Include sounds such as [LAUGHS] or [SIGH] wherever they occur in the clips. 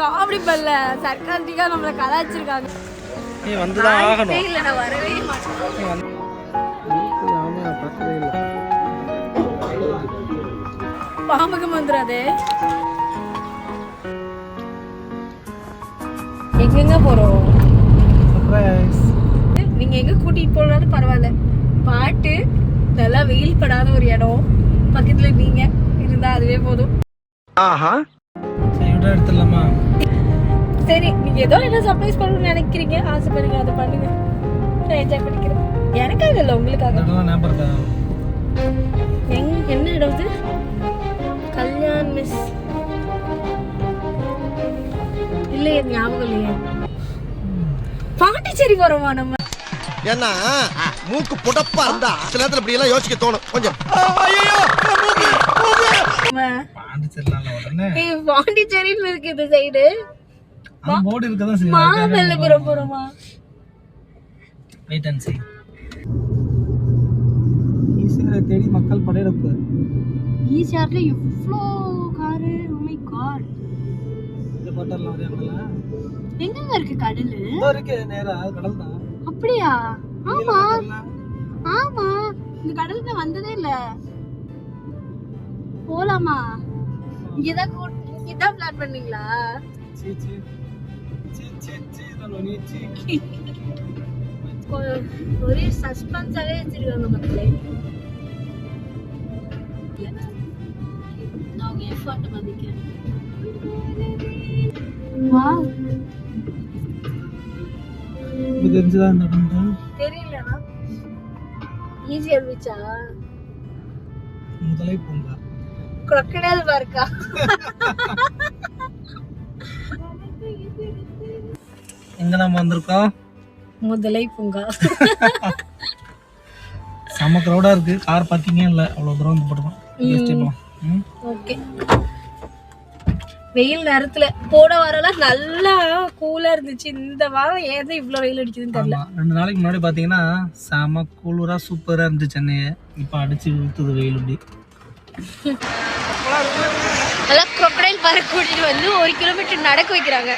Comedy பண்ணல சர்க்காஸ்டிக்கா நம்மள கலாச்சிருக்காங்க நீ வந்துதான் ஆகணும். இல்ல நான் வரவே மாட்டேன். பாம்புக்கு வந்துடாது எங்கெங்க போறோம்? நீங்க எங்க கூட்டிட்டு போனாலும் பரவாயில்ல. பாட்டு நல்லா வெயில் படாத ஒரு இடம். பக்கத்துல நீங்க இருந்தா அதுவே போதும். சரி விட எடுத்துடலாமா? சரி நீங்க ஏதோ என்ன சர்ப்ரைஸ் பண்ணணும்னு நினைக்கிறீங்க? ஆசைப்படுங்க அதை பண்ணுங்க. நான் என்ஜாய் பண்ணிக்கிறேன். எனக்காக இல்லை உங்களுக்காக. ஞாபகம் எங் என்ன இடம் இது? கல்யாண் மிஸ் இல்லையே ஞாபகம் இல்லையே. பாண்டிச்சேரி போறோமா நம்ம? ஏன்னா மூக்கு புடப்பா இருந்தா சில நேரத்துல இப்படி எல்லாம் யோசிக்க தோணும். கொஞ்சம். பாண்டிச்சேரின்னு இருக்கு இந்த சைடு அந்த போர்டு இருக்க தான் செய்யும் மாமல்லபுரம் போறோமா? Wait and see. ஈஸியாக தேடி மக்கள் படையெடுப்பு. ஈஸியார்ல எவ்வளோ காரு? ஓ மை காட் இந்த பாட்டெல்லாம் வரையாங்களா எங்கங்க இருக்கு கடல்? இதோ இருக்கு நேரா கடல் தான். அப்படியா? ஆமா. ஆமா. இந்த கடலுக்கு வந்ததே இல்ல. போலாமா? இங்கதான் கூட்- இங்கதான் பிளான் பண்ணீங்களா? சீ சீ. சீ சீ சீ நலோனி சீ. கொ- ஒரே சஸ்பென்ஸாவே வச்சிருக்காங்க மக்களே. நான் உங்க எஃபர்ட் மதிக்கிறேன். வா இடம் தான் தெரியலனா ஈஸியா இருந்துச்சா? முதலை பூங்கா. Crocodile பார்க்கா. எங்க நம்ம வந்திருக்கோம்? முதலை பூங்கா. செம்ம க்ரௌடா இருக்கு. கார் பார்க்கிங்கே இல்லை. அவ்வளோ தூரம் வந்து போட்டுருக்கோம். ஜஸ்ட் போகலாம் ம். ஓகே வெயில் நேரத்துல போன வாரம்லாம் நல்லா கூலா இருந்துச்சு. இந்த வாரம் ஏதோ இவ்வளவு வெயில் அடிக்குதுன்னு தெரியல. ரெண்டு நாளைக்கு முன்னாடி பார்த்தீங்கன்னா செம கூலராக சூப்பராக இருந்துச்சு சென்னையை. இப்போ அடிச்சு ஊற்றுது வெயில் இப்படி [LAUGHS] நல்லா crocodile பார்க் கூட்டிட்டு வந்து ஒரு கிலோமீட்டர் நடக்க வைக்கிறாங்க.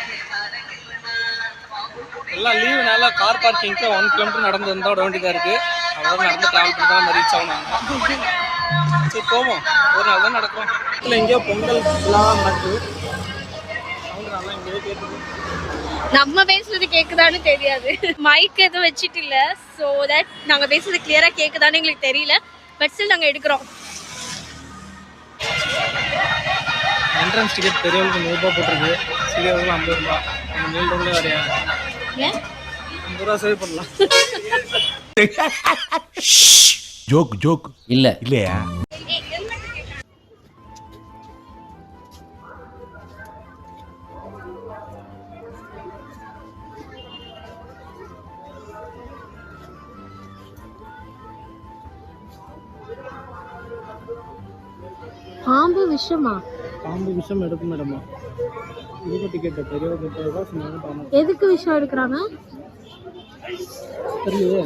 எல்லாம் லீவுனால கார் பார்க்கிங்க்கு ஒன் கிலோமீட்டர் நடந்து வந்தா விட வேண்டியதாக இருக்கு. அவ்வளோ நடந்து ட்ராவல் பண்ணி தான் ரீச் ஆகணும். சரி போவோம். ஒரு நாள் தான் நடக்கும். இல்லை எங்கேயோ பொங்கல் ஃபுல்லாக நடக்குது நல்லா நம்ம பேசுறது கேக்குதான்னு தெரியாது. மைக் எதுவும் வச்சிட்டு இல்ல. சோ தட் நாங்க பேசுறது கிளியரா கேக்குதான்னு எங்களுக்கு தெரியல. பட் ஸ்டில் நாங்க எடுக்கிறோம். என்ட்ரன்ஸ் டிக்கெட் பெரியவங்களுக்கு நூறுரூபா போட்டிருக்கு. சிறியவர்களுக்கு ஐம்பது ரூபா நம்ம மேல் ரோட்ல வரையா? ஐம்பது ரூபா சேவ் பண்ணலாம். [LAUGHS] ஜோக் ஜோக் இல்ல. இல்லையா? பாம்பு விஷமா? பாம்பு விஷம் எடுக்கும் மேடமா? இதுக்கு டிக்கெட் சொன்னாங்க பாம்பு எதுக்கு விஷம் எடுக்கிறாங்க? தெரியலையே.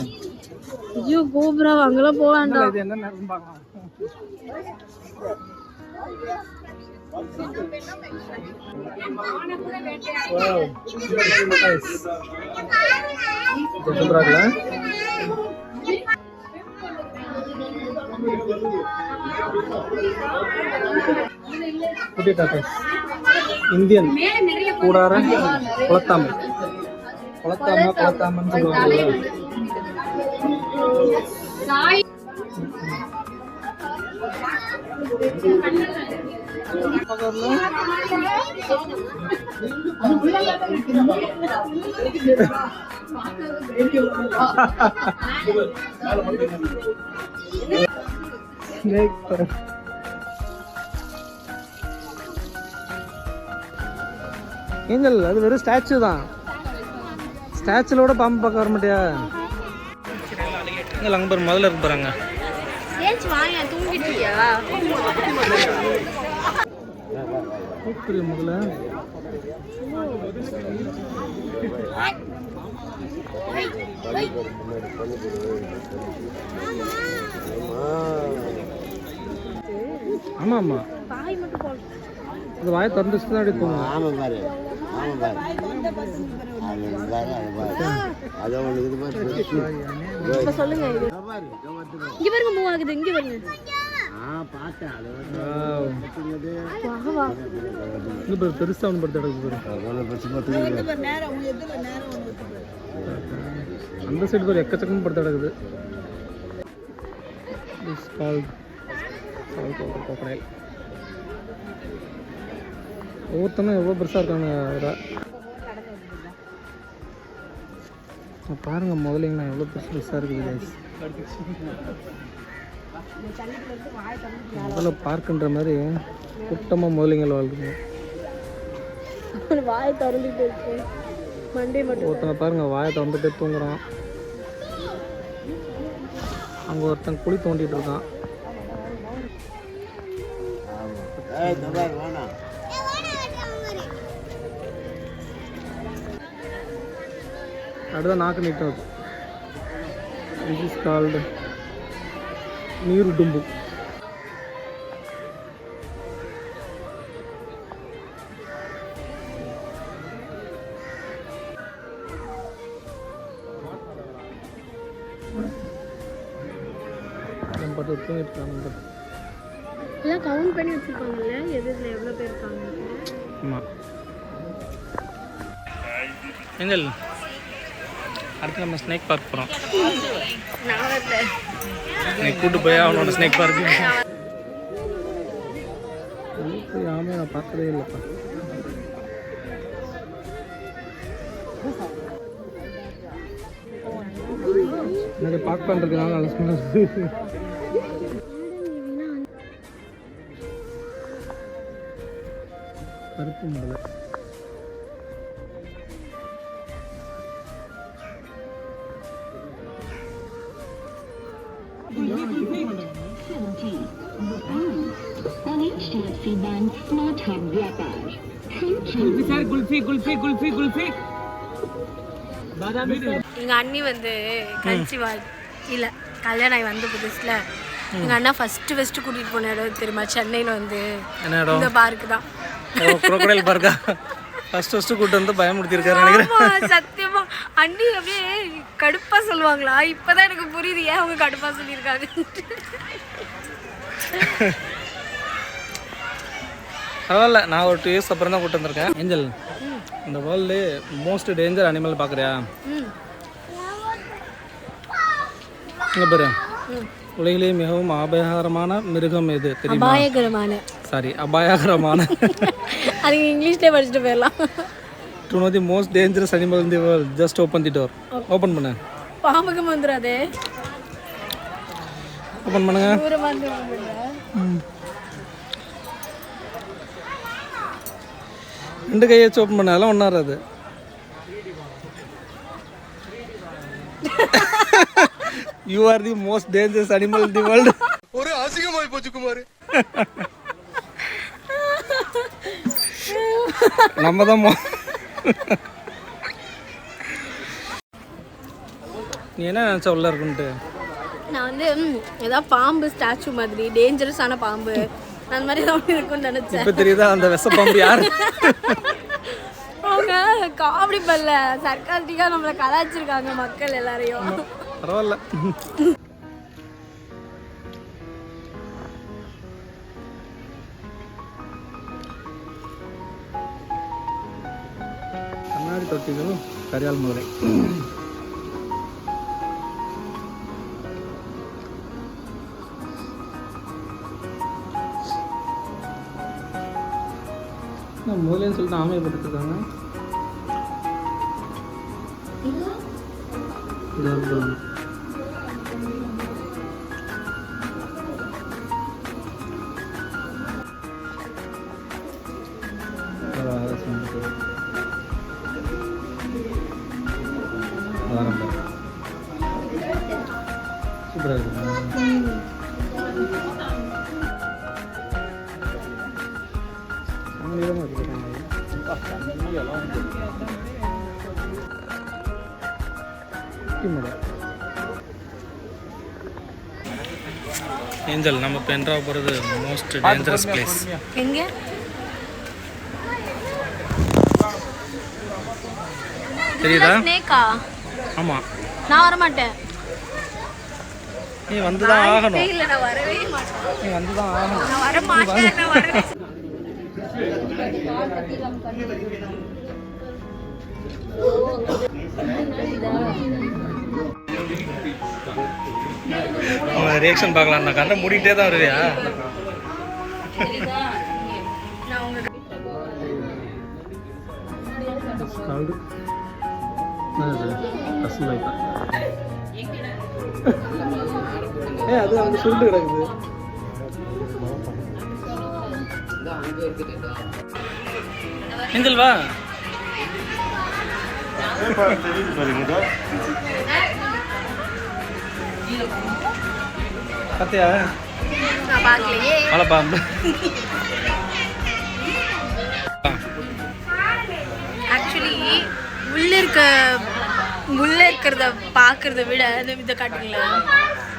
ஐயோ கோபுரா அங்கெல்லாம் போக வேண்டாம். இது என்ன நேரம் பார்க்கலாம். சூப்பரா இருக்குல்ல? குட்டி டாட்டாஸ் இந்தியன் கூடார குளத்தாமை குளத்தாம குளத்தாமன்னு சொல்லுவாங்க pet. ஏஞ்சல் அது வெறும் ஸ்டாச்சு தான். ஸ்டாச்சுல பாம்பு பார்க்க வர மாட்டியா? அங்கே பாரு முதல்ல இருக்கு பாருங்க. கூப்பிடு முதல்ல ஆமா ஆமா அந்த வாயை திறந்து தான் எடுப்போம் ஆமாம் பாரு. ஆமாம் பாரு. அது பாரு அது பாரு இது பாரு சொல்லுங்க. இங்க பாருங்க மூவ் ஆகுது. இங்க பாருங்க. பாரு பெருசாக ஒன்று படுத்து பார்த்துக்கிட்டு அந்த சைடு பாரு எக்கச்சக்கம் படுத்து கிடக்குது. ஒவ்வொருத்தனும் எவ்வளோ பெருசாக இருக்காங்க பாருங்க முதலைங்கண்ணா எவ்வளோ பெருசு பெருசாக இருக்குது. முதல்ல பார்க்குன்ற மாதிரி கூட்டமாக முதலைங்கள் வாழ்க்குங்க வாய் திறந்துட்டு இருக்கு மண்டே மட்டும். ஒருத்தனை பாருங்க வாயை திறந்துட்டே தூங்குறான். அங்கே ஒருத்தன் குழி தோண்டிட்டு இருக்கான். அடுத்த நாக்கு நீட்டம் திஸ் இஸ் கால்டு இருக்காங்க எல்லாம் கவுண்ட் பண்ணி வச்சிருப்பாங்கல்ல எது இதுல எவ்வளவு பேர் இருக்காங்க? ஆமாம் ஏஞ்சல் அடுத்து நம்ம ஸ்னேக் பார்க் போகிறோம் நான் வரல. இன்னைக்கு கூட்டு போய் அவனோட ஸ்னேக் பார்க்கு ஆமாம் நான் பார்க்கவே இல்லைப்பா. நிறைய பார்க் பண்ணுறதுனால நல்ல ஸ்மெல் கருப்பு முதல்ல எங்க அண்ணி வந்து கன்சீவ் இல்ல கல்யாணம் ஆகி வந்த புதுசுல எங்க அண்ணா ஃபர்ஸ்ட் ஃபர்ஸ்ட் கூட்டிட்டு போன இடம் தெரியுமா? சென்னையில வந்து இந்த பார்க்கு தான். குரோக்கடைல் பார்க்கா ஃபர்ஸ்ட் ஃபர்ஸ்ட் கூட்டு வந்து பயமுடுத்திருக்காரு நினைக்கிறேன். அண்ணி அப்படியே கடுப்பா சொல்லுவாங்களா? இப்பதான் எனக்கு புரியுது. ஏன் அவங்க கடுப்பா சொல்லியிருக்காங்க? பரவாயில்ல. நான் ஒரு டூ இயர்ஸ் அப்புறம் தான் கூட்டு வந்திருக்கேன். ஏஞ்சல் இந்த வேர்ல்டு மோஸ்ட் டேஞ்சர் அனிமல் பார்க்குறியா? ம் இங்கே பாரு. உலகிலேயே மிகவும் அபாயகரமான மிருகம் எது தெரியுமா? அபாயகரமான. சாரி அபாயகரமான. அது இங்கிலீஷ்லேயே படிச்சுட்டு போயிடலாம். To know the most dangerous animal in the world just open the door open பண்ணு. பாம்புக்கு வந்துடாதே ஓப்பன் பண்ணுங்க. ரெண்டு கையை வச்சு ஓப்பன் பண்ண. அதெல்லாம் வராது. You are the most dangerous animal in the world ஒரு அசிங்கமாய் போச்சு குமார். [LAUGHS] நம்ம தான் நீ என்ன நினச்ச உள்ள இருக்குன்ட்டு? நான் வந்து ஏதாவது பாம்பு ஸ்டாச்சு மாதிரி டேஞ்சரஸான பாம்பு அந்த மாதிரி ஏதாவது இருக்கும்னு நினைச்சேன். இப்போ தெரியுதா அந்த விஷப்பாம்பு யாரு? அவங்க காமெடி பண்ணல. சர்க்காஸ்டிக்கா நம்மளை கலாச்சிருக்காங்க மக்கள் எல்லாரையும். பரவாயில்ல. கரியால் முதலை. நான் முதலேன்னு சொல்லிட்டு ஆமையை படுத்துருக்காங்க இது ஏஞ்சல் நம்ம பென்ட்ரா போகிறது மோஸ்ட் டேஞ்சரஸ் பிளேஸ் எங்கே? தெரியுதா? ஆமாம் நான் வர மாட்டேன் நீ வந்து தான் ஆகணும். இல்ல நான் நீ வந்து தான் ஆகணும். நான் வர ரியாக்ஷன் பார்க்கலாம் நான் கண்ணை மூடிட்டே தான் வருவியா? ஏ அது அங்கே சுருண்டு கிடக்குது. ஏஞ்சல் வா. பார்த்தியா நான் பார்க்கலையே. மழை பாம்பு ஆக்சுவலி உள்ள இருக்க உள்ள இருக்கிறத பார்க்கறத விட இந்த இதை காட்டுங்களேன்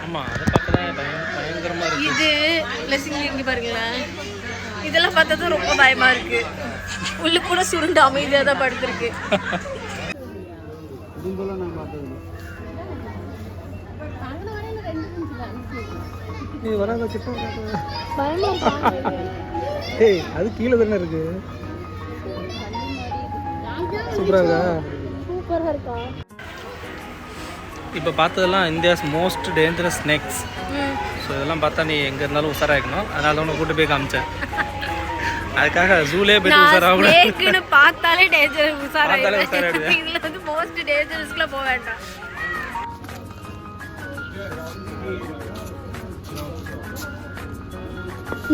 ஆமாம் அதை பயங்கரமாக இருக்கு. இது ப்ளஸ் இங்க இங்க பாருங்களேன். இதெல்லாம் பார்த்தா தான் ரொம்ப பயமா இருக்கு. உள்ள கூட சுருண்டு அமைதியாக தான் படுத்திருக்கு. [LAUGHS] நீ வராத கிட்ட பயமா ஏய் அது கீழே தானே இருக்கு. சூப்பராக இருக்கா? சூப்பரா இருக்கா? இப்போ பார்த்ததெல்லாம் India's most dangerous snakes hmm. So இதெல்லாம் பார்த்தா நீ எங்கே இருந்தாலும் உஷாராக இருக்கணும் அதனால தான் உன்னை கூட்டு போய் காமிச்சேன். அதுக்காக ஜூலே உஷாராகணும் ஸ்னேக்குன்னு பார்த்தாலே டேஞ்சர் பார்த்தாலே உசாராயிடுவேன் உஷாராயிடுவேன். இதுல வந்து மோஸ்ட் டேஞ்சரஸ்க்குலாம் போக வேண்டாம்.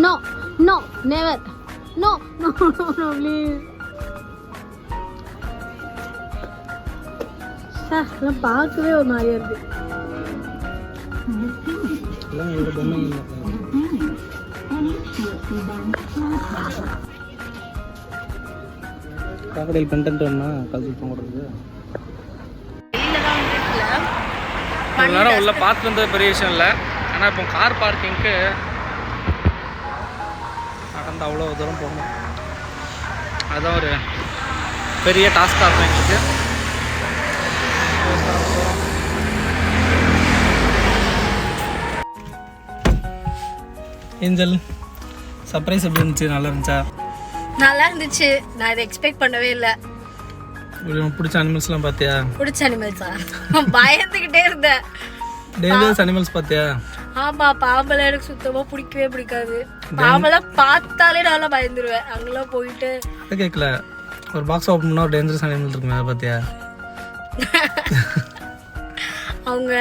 No no never no no no no please எல்லாம் பார்க்கவே ஒரு மாதிரியா இருக்கு. காக்கடையில் கண்டென்ட் வேணுமா? கல்வி இவ்வளோ நேரம் உள்ள பார்த்து வந்தது பெரிய விஷயம் இல்லை. ஆனால் இப்போ கார் பார்க்கிங்க்கு நடந்து அவ்வளோ தூரம் போகணும். அதுதான் ஒரு பெரிய டாஸ்காக இருக்கும் எங்களுக்கு. ஏஞ்சல் சர்ப்ரைஸ் எப்படி இருந்துச்சு? நல்லா இருந்துச்சா? நல்லா இருந்துச்சு. நான் இதை எக்ஸ்பெக்ட் பண்ணவே இல்லை. பிடிச்ச அனிமல்ஸ்லாம் பார்த்தியா? பிடிச்ச அனிமல்ஸா பயந்துக்கிட்டே இருந்தேன். டேஞ்சரஸ் அனிமல்ஸ் பார்த்தியா? ஆமா பாம்பெல்லாம் எனக்கு சுத்தமா பிடிக்கவே பிடிக்காது. பாம்பெல்லாம் பார்த்தாலே நல்லா பயந்துருவேன். அங்கெல்லாம் போயிட்டு அதை கேட்கல ஒரு பாக்ஸ் ஓப்பன் ஒரு டேஞ்சரஸ் அனிமல் இருக்குமே அதை பார்த்தியா? அவங்க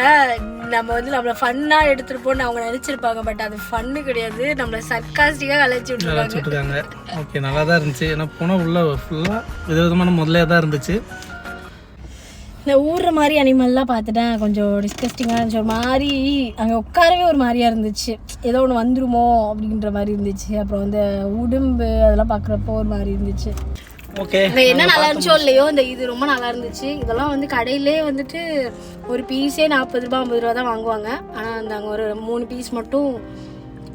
நம்ம வந்து நம்மள ஃபன்னா எடுத்துருப்போம்னு அவங்க நினைச்சிருப்பாங்க. பட் அது ஃபன்னு கிடையாது. நம்மள சர்க்காஸ்டிக்கா கலைச்சி வச்சுட்ருக்காங்க ஓகே நல்லா தான் இருந்துச்சு. ஏன்னா போனால் உள்ள ஃபுல்லாக விதவிதமான முதலே தான் இருந்துச்சு. இந்த ஊர்ற மாதிரி அனிமல்லாம் பார்த்துட்டேன். கொஞ்சம் டிஸ்கஸ்டிங்காக இருந்துச்சு. ஒரு மாதிரி அங்கே உட்காரவே ஒரு மாதிரியா இருந்துச்சு. ஏதோ ஒன்று வந்துருமோ அப்படின்ற மாதிரி இருந்துச்சு. அப்புறம் இந்த உடும்பு அதெல்லாம் பார்க்குறப்போ ஒரு மாதிரி இருந்துச்சு. ஓகே என்ன நல்லா இருந்துச்சோ இல்லையோ இந்த இது ரொம்ப நல்லா இருந்துச்சு. இதெல்லாம் வந்து கடையிலே வந்துட்டு ஒரு பீஸே நாற்பது ரூபா ஐம்பது ரூபா தான் வாங்குவாங்க. ஆனால் அந்த அங்கே ஒரு மூணு பீஸ் மட்டும்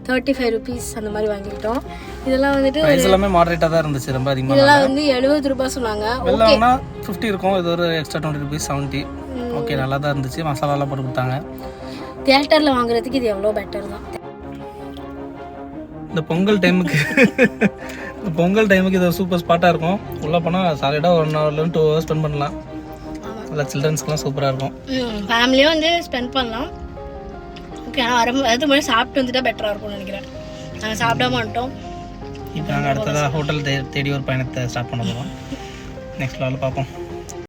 தேர்ட்டி ஃபைவ் ருபீஸ் அந்த மாதிரி வாங்கிக்கிட்டோம். இதெல்லாம் வந்துட்டு ப்ரைஸ் எல்லாமே மாடரேட்டாக தான் இருந்துச்சு ரொம்ப அதிகமாக இதெல்லாம் வந்து எழுபது ரூபாய் சொன்னாங்க. வாங்கினா ஃபிஃப்டி இருக்கும் இது ஒரு extra twenty rupees seventy okay நல்லா தான் இருந்துச்சு மசாலாலாம் போட்டு கொடுத்தாங்க. தியேட்டரில் வாங்குறதுக்கு இது எவ்வளோ பெட்டர் தான். இந்த பொங்கல் டைமுக்கு இந்த பொங்கல் டைமுக்கு இது சூப்பர் ஸ்பாட்டாக இருக்கும். உள்ளே போனால் சாலிடாக ஒன் ஹவர்லேருந்து டூ ஹவர்ஸ் ஸ்பெண்ட் பண்ணலாம். நல்லா சில்ட்ரன்ஸ்க்குலாம் சூப்பராக இருக்கும். ஃபேமிலியும் வந்து ஸ்பெண்ட் பண்ணலாம். ஆனால் வர அது மாதிரி சாப்பிட்டு வந்துட்டா பெட்டராக இருக்கும்னு நினைக்கிறேன். நாங்கள் சாப்பிடாம வந்துட்டோம். இப்போ நாங்கள் அடுத்ததாக ஹோட்டல் தே தேடி ஒரு பயணத்தை ஸ்டார்ட் பண்ண போகிறோம் நெக்ஸ்ட் லெவலில் பார்ப்போம்.